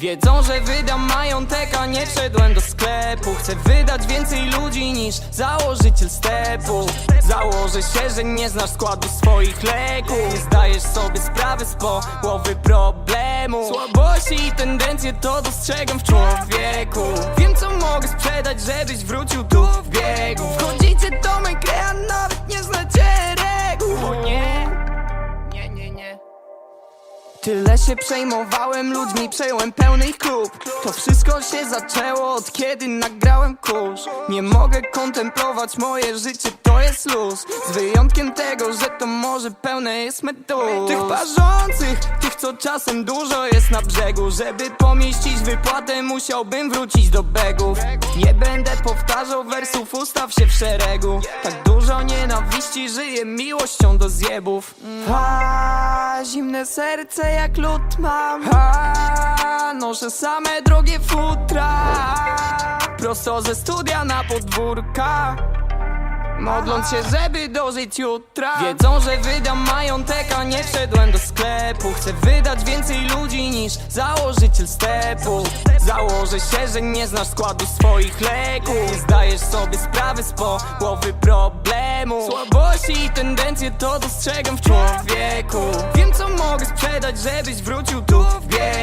Wiedzą, że wydam majątek, a nie wszedłem do sklepu. Chcę wydać więcej ludzi niż założyciel stepu. Założę się, że nie znasz składu swoich leków. Nie zdajesz sobie sprawy z połowy problemu. Słabości i tendencje to dostrzegam w człowieku. Wiem co mogę sprzedać, żebyś wrócił tu w biegu Tyle się przejmowałem ludźmi, przejąłem pełny ich klub. To wszystko się zaczęło od kiedy nagrałem kurz. Nie mogę kontemplować moje życie, to jest luz. Z wyjątkiem tego, że to może pełne jest meduz Tych tych co czasem dużo jest na brzegu. Żeby pomieścić wypłatę musiałbym wrócić do begów. Nie będę powtarzał wersów, ustaw się w szeregu. Tak dużo nienawiści, żyję miłością do zjebów. A, zimne serce jak lód mam. A, noszę same drogie futra. Prosto ze studia na podwórka Modląc się, żeby dożyć jutra. Wiedzą, że wydam majątek, a nie wszedłem do sklepu. Chcę wydać więcej ludzi niż założyciel stepu. Założę się, że nie znasz składu swoich leków. Nie zdajesz sobie sprawy z połowy problemu. Słabości i tendencje to dostrzegam w człowieku. Wiem co mogę sprzedać, żebyś wrócił tu w biegu